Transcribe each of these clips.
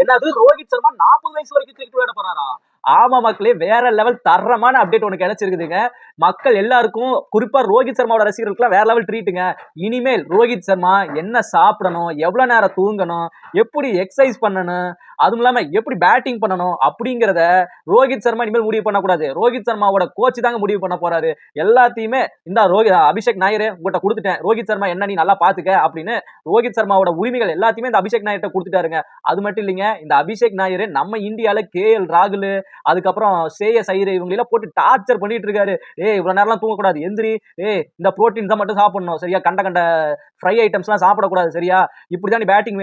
என்னது ரோஹித் சர்மா நாற்பது வயசு வரைக்கும் கிரிக்கெட் விளையாட போறாரா? ஆமா மக்களே வேற லெவல் தரமான அப்டேட் ஒன்று கிடைச்சிருக்குதுங்க. மக்கள் எல்லாருக்கும் குறிப்பா ரோஹித் சர்மாவோட ரசிகர்களுக்குலாம் வேற லெவல் ட்ரீட்டுங்க இனிமேல் ரோஹித் சர்மா என்ன சாப்பிடணும் எவ்வளவு நேரம் தூங்கணும் எப்படி எக்ஸசைஸ் பண்ணணும் அதுவும் இல்லாம எப்படி பேட்டிங் பண்ணணும் அப்படிங்கிறத ரோஹித் சர்மா இனிமேல் முடிவு பண்ணக்கூடாது. ரோஹித் சர்மாவோட கோச் தாங்க முடிவு பண்ண போறாரு. எல்லாத்தையுமே இந்த ரோஹித் அபிஷேக் நாயர் உங்கள்கிட்ட கொடுத்துட்டேன். ரோஹித் சர்மா என்ன நீ நல்லா பாத்துக்க அப்படின்னு ரோஹித் சர்மாவோட உரிமைகள் எல்லாத்தையுமே இந்த அபிஷேக் நாயர்கிட்ட கொடுத்துட்டாருங்க. அது மட்டும் இல்லைங்க இந்த அபிஷேக் நாயர் நம்ம இந்தியாவில் கே எல் ராகுல் அதுக்கப்புறம் சேய சைர இவங்களெல்லாம் போட்டு டார்ச்சர் பண்ணிட்டு இருக்காரு. ஏ இவ்வளவு நேரம்லாம் தூங்கக்கூடாது. எந்திரி. ஏ இந்த ப்ரோட்டீன் தான் மட்டும் சாப்பிடணும். சரியா? கண்ட கண்ட ஃப்ரை ஐட்டம்ஸ்லாம் சாப்பிடக்கூடாது. சரியா? இப்படிதான் நீ பேட்டிங்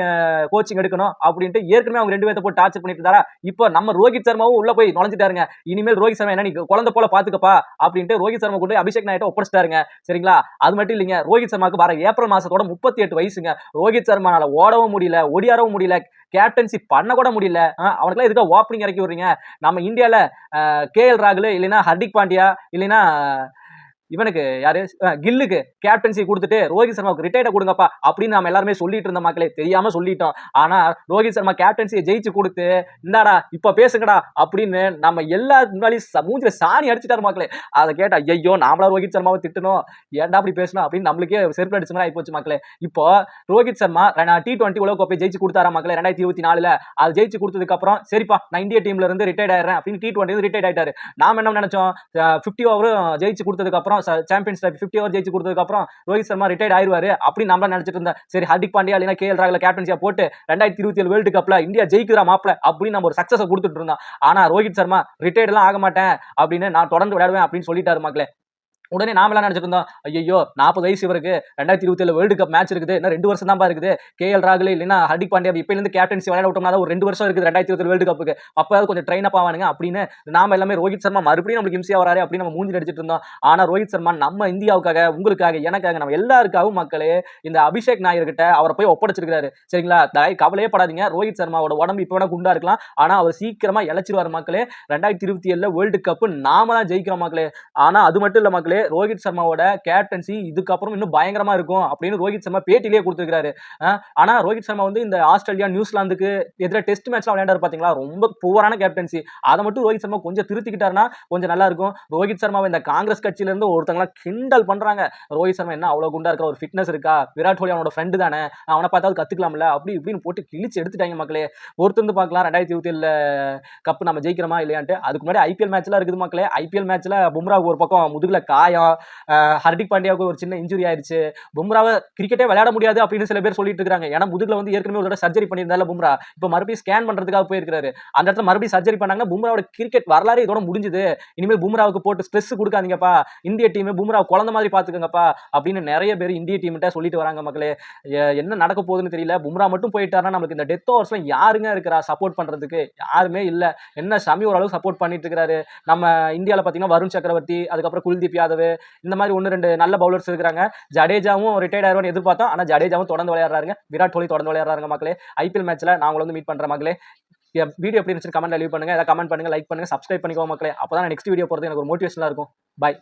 கோச்சிங் எடுக்கணும் அப்படின்ட்டு ஏற்கனவே அவங்க ரெண்டு பேர்த்த போட்டு டார்ச்சர் பண்ணிட்டு இருந்தாரா? இப்போ நம்ம ரோஹித் சர்மாவும் உள்ள போய் நுழைஞ்சிட்டாருங்க. இனிமேல் ரோஹித் சர்மா என்ன நீ குழந்தை போல பாத்துக்கப்பா அப்படின்ட்டு ரோஹித் சர்மா கொண்டு அபிஷேக் நாயிட்ட ஒப்படைச்சிட்டாருங்க. சரிங்களா? அது மட்டும் இல்லைங்க. ரோஹித் சர்மாக்கு வர ஏப்ரல் மாசத்தோட முப்பத்தி எட்டு வயசுங்க. ரோஹித் சர்மானால ஓடவும் முடியல ஒடியாரவும் முடியல. கேப்டன்சி பண்ண கூட முடியல. அவனுக்குலாம் எதுக்காக ஓப்பனிங் இறக்கி விடுறீங்க? நம்ம இந்தியாவில் கே எல் ராகுல் இல்லைன்னா ஹர்திக் பாண்டியா இல்லைன்னா இவனுக்கு யாரு? கில்லுக்கு கேப்டன்சி கொடுத்துட்டு ரோஹித் சர்மாவுக்கு ரிட்டையர்ட கொடுங்கப்பா அப்படின்னு நம்ம எல்லாருமே சொல்லிட்டு இருந்த மக்களே தெரியாம சொல்லிட்டோம். ஆனா ரோஹித் சர்மா கேப்டன்சியை ஜெயிச்சு கொடுத்து இந்தாடா இப்ப பேசுங்கடா அப்படின்னு நம்ம எல்லா முன்னாடி மூஞ்சில சாணி அடிச்சுட்டாரு மக்களே. அதை கேட்டா ஐயோ நாமளா ரோஹித் சர்மாவை திட்டணும். ஏன்டா அப்படி பேசணும் அப்படின்னு நம்மளுக்கே செருப்பு அடிச்ச மாதிரி ஆயிப்போச்சு மக்களே. இப்போ ரோஹித் சர்மா டி டுவெண்ட்டி உலக கோப்பை ஜெயிச்சு கொடுத்தாரா மக்களே ரெண்டாயிரத்தி இருபத்தி நாலுல? அது ஜெயிச்சு கொடுத்ததுக்கு அப்புறம் சரிப்பா நான் இந்திய டீம்ல இருந்து ரிட்டையர்ட் ஆயிடுறேன். அப்படின்னு டி டுவெண்ட்டி ரிட்டையர்ட் ஆயிட்டாரு. நாம என்ன நினைச்சோம்? ஃபிஃப்டி ஓவரும் ஜெயிச்சு கொடுத்ததுக்கு அப்புறம் சாம்பியன்ஸ் ட்ராஃபி ஃபிஃப்டி ஓவர் ஜெயிச்சு கொடுத்ததுக்கு அப்புறம் ரோஹித் சர்மா ரிட்டையர்ட் ஆயிடுவாரு அப்படின்னு நம்ம நினைச்சிட்டு இருந்தேன் சரி ஹர்திக் பாண்டியா இல்லைனா கே எல் ராகுல கேப்டன்சியா போட்டு ரெண்டாயிரத்தி இருபத்தி ஏழு வேர்ல்டு கப்ல இந்தியா ஜெயிக்குதா மாப்பிள அப்படின்னு நம்ம ஒரு சக்சஸ் கொடுத்துட்டு இருந்தோம். ஆனா ரோஹித் சர்மா ரிட்டையர்ட்லாம் ஆக மாட்டேன் அப்படின்னு நான் தொடர்ந்து விளையாடுவேன் அப்படின்னு சொல்லிட்டாரு மக்களே. உடனே நாமெல்லாம் நினச்சிருந்தோம் ஐயோ நாற்பது வயசு இவருக்கு ரெண்டாயிரத்தி இருபத்தி ஏழு வேர்ல்டு கப் மேட்ச் இருக்குது இன்னும் ரெண்டு வருஷம் தான் இருக்குது. கே எல் ராகுல் இல்லைன்னா ஹர்திக் பாண்டியா இப்போ கேப்டன்சி விளையாட விட்டோம்னா ஒரு ரெண்டு வருஷம் இருக்குது ரெண்டாயிரத்தி இருபத்தி வேர்ல்டு கப்புக்கு அப்போ கொஞ்சம் ட்ரெயின் அப் ஆவானுங்க அப்படின்னு நாம எல்லாமே ரோஹித் சர்மா மறுபடியும் நம்மளுக்கு இம்சியா வராரு அப்படின்னு நம்ம மூஞ்சி அடிச்சிட்டு இருந்தோம். ஆனால் ரோஹித் சர்மா நம்ம இந்தியாவுக்காக உங்களுக்காக எனக்காக நம்ம எல்லாருக்காகவும் மக்களே இந்த அபிஷேக் நாயர் கிட்ட அவரை போய் ஒப்படைச்சிருக்காரு சரிங்களா? தயவு கவலையே படாதீங்க. ரோஹித் சர்மாவோட உடம்பு இப்போ வேணா குண்டா இருக்கலாம். ஆனால் அவர் சீக்கிரமா இழைச்சிருவார் மக்களே. ரெண்டாயிரத்தி இருபத்தி ஏழில் வேர்ல்டு கப்பு நாம தான் ஜெயிக்கிறோம் மக்களே. ஆனால் அது மட்டும் இல்லை மக்களே ரோஹித் சர்மாவோட கேப்டன்சி இதுக்கப்புறம் இன்னும் பயங்கரமா இருக்கும் அப்படின்னு ரோஹித் சர்மா பேட்டிலேயே கொடுத்துருக்காரு. ஆனா ரோஹித் சர்மா வந்து இந்த ஆஸ்திரேலியா நியூசிலாந்துக்கு எதிராக டெஸ்ட் மேட்ச்லாம் விளையாண்டாரு பாத்தீங்களா? ரொம்ப புவரான கேப்டன்சி அதை மட்டும் ரோஹித் சர்மா கொஞ்சம் திருத்திக்கிட்டாருன்னா கொஞ்சம் நல்லா இருக்கும். ரோஹித் சர்மாவை இந்த காங்கிரஸ் கட்சியில இருந்து ஒருத்தங்களாம் கிண்டல் பண்றாங்க. ரோஹித் சர்மா என்ன அவ்வளவு குண்டா இருக்கிற ஒரு ஃபிட்னஸ் இருக்கா? விராட் கோலி அவனோட ஃப்ரெண்டு தானே? அவனை பார்த்தாவது கத்துக்கலாம்ல? அப்படி இப்படின்னு போட்டு கிழிச்சு எடுத்துட்டாங்க மக்களே. ஒருத்தருந்து பார்க்கலாம். ரெண்டாயிரத்தி இருபத்தி ஏழு கப் நம்ம ஜெயிக்கிறோமா இல்லையான்ட்டு. அதுக்கு முன்னாடி ஐபிஎல் மேட்ச்லாம் இருக்குது மக்களே. ஐபிஎல் மேட்ச்ல பும்ரா ஒரு பக்கம் முதுகுல காயம் ஹர்திக் பாண்டியாவுக்கு ஒரு சின்ன இன்ஜுரி ஆயிடுச்சு. பும்ராவை கிரிக்கெட்டே விளையாட முடியாது அப்படின்னு சில பேர் சொல்லிட்டு இருக்காங்க. ஏன்னா முதுகுல வந்து ஏற்கனவே ஒரு தடவை சர்ஜரி பண்ணியிருந்தால பும்ரா. இப்போ மறுபடியும் ஸ்கேன் பண்றதுக்காக போயிருக்காரு அந்த இடத்துல மறுபடியும் சர்ஜரி பண்ணாங்க பும்ராவோட கிரிக்கெட் வரலாறு இதோட முடிஞ்சுது. இனிமேல் பும்ராவுக்கு போட்டு ஸ்ட்ரெஸ் கொடுக்காதீங்கப்பா. இந்திய டீம் பும்ரா குழந்தை மாதிரி பாத்துக்கோங்கப்பா அப்படின்னு நிறைய பேர் இந்திய டீம்கிட்ட சொல்லிட்டு வராங்க மக்களே. என்ன நடக்க போகுதுன்னு தெரியல. பும்ரா மட்டும் போயிட்டாருன்னா நம்மளுக்கு இந்த டெத் ஓவர்ஸ்ல யாருங்க இருக்கிறா சப்போர்ட் பண்றதுக்கு? யாருமே இல்ல. என்ன ஷமி ஓரளவு சப்போர்ட் பண்ணிட்டு இருக்கிறாரு. நம்ம இந்தியாவில் பார்த்தீங்கன்னா வருண் சக்கரவர்த்தி அதுக்கப்புறம் குல்தீப் யாதவ் இந்த மாதிரி ஒன்று ரெண்டு நல்ல பவுலர்ஸ் இருக்கிறாங்க. ஜடேஜாவும் ரிட்டையர்ட் ஆயிருவான்னு எதிர்பார்த்தோம். ஆனால் ஜடேஜாவும் தொடர்ந்து விளையாடுறாங்க விராட் கோலி தொடர்ந்து விளையாடுறாங்க மக்களே. ஐபிஎல் மேட்ச்சில் நான் உங்களை வந்து மீட் பண்ணுற மக்களே. வீடியோ எப்படி இருந்துச்சு கமெண்ட்ல லீவ் பண்ணுங்க. ஏதாவது கமெண்ட் பண்ணுங்க லைக் பண்ணுங்க சப்ஸ்கிரைப் பண்ணிக்கோ மக்களே. அப்போ தான் நெக்ஸ்ட் வீடியோ போகிறது எனக்கு ஒரு மோட்டிவேஷனாக இருக்கும். பை